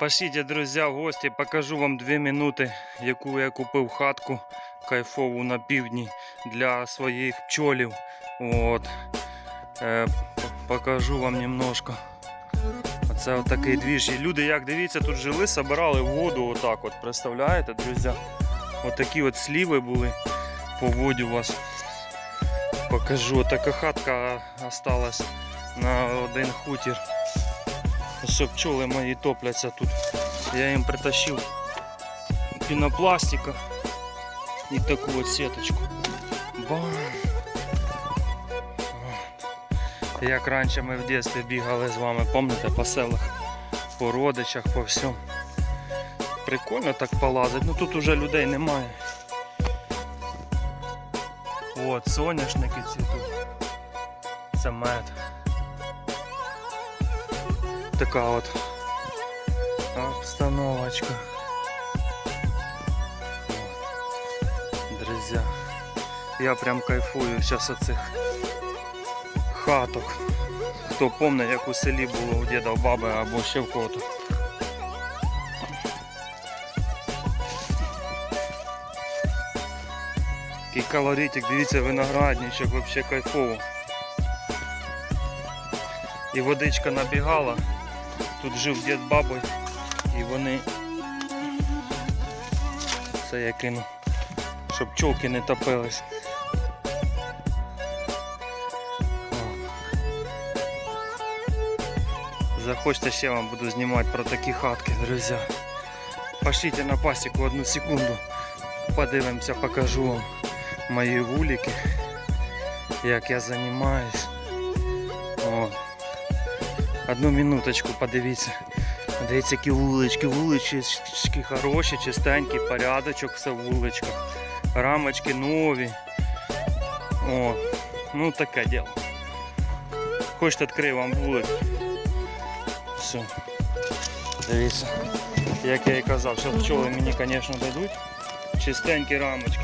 Пошлите, друзья, в гості, покажу вам 2 минути, яку я купив хатку кайфову на півдні для своїх пчолів. От. Е, покажу вам немножко. Оце отакий двіж. І люди, як дивіться, тут жили, собирали воду отак от, представляєте, друзі? Отакі от сліви були по воді у вас. Покажу. Така хатка осталась на один хутір. Все, пчоли мої топляться тут. Я їм притащив пінопластика і таку от сіточку. Бам! Як раніше ми в дитинстві бігали з вами, пам'ятаєте, по селах, по родичах, по всьому. Прикольно так полазить, ну тут уже людей немає. От, соняшники цвітуть. Це мед. Така от обстановочка. От. Друзья, я прям кайфую зараз оцих хаток. Хто помне, як у селі було у діда, у баби або ще в кого-то. Який колоритик, дивіться, виноградничок, вообще кайфово. І водичка набігала. Тут жив дід з бабою і вони це я кину, щоб пчолки не топились. Захочете ще вам буду знімати про такі хатки, друзі. Пошліть на пасіку одну секунду. Подивимося, покажу вам мої вулики, як я займаюсь. Одну минуточку подивіться. Дивіться, які вулички, вулички хороші, чистенькі, порядочок все в вуличках. Рамочки нові. О, ну таке діло. Хочете відкрию вам вулик. Все. Дивіться. Як я і казав, що пчоли мені, звісно, дадуть. Чистенькі рамочки.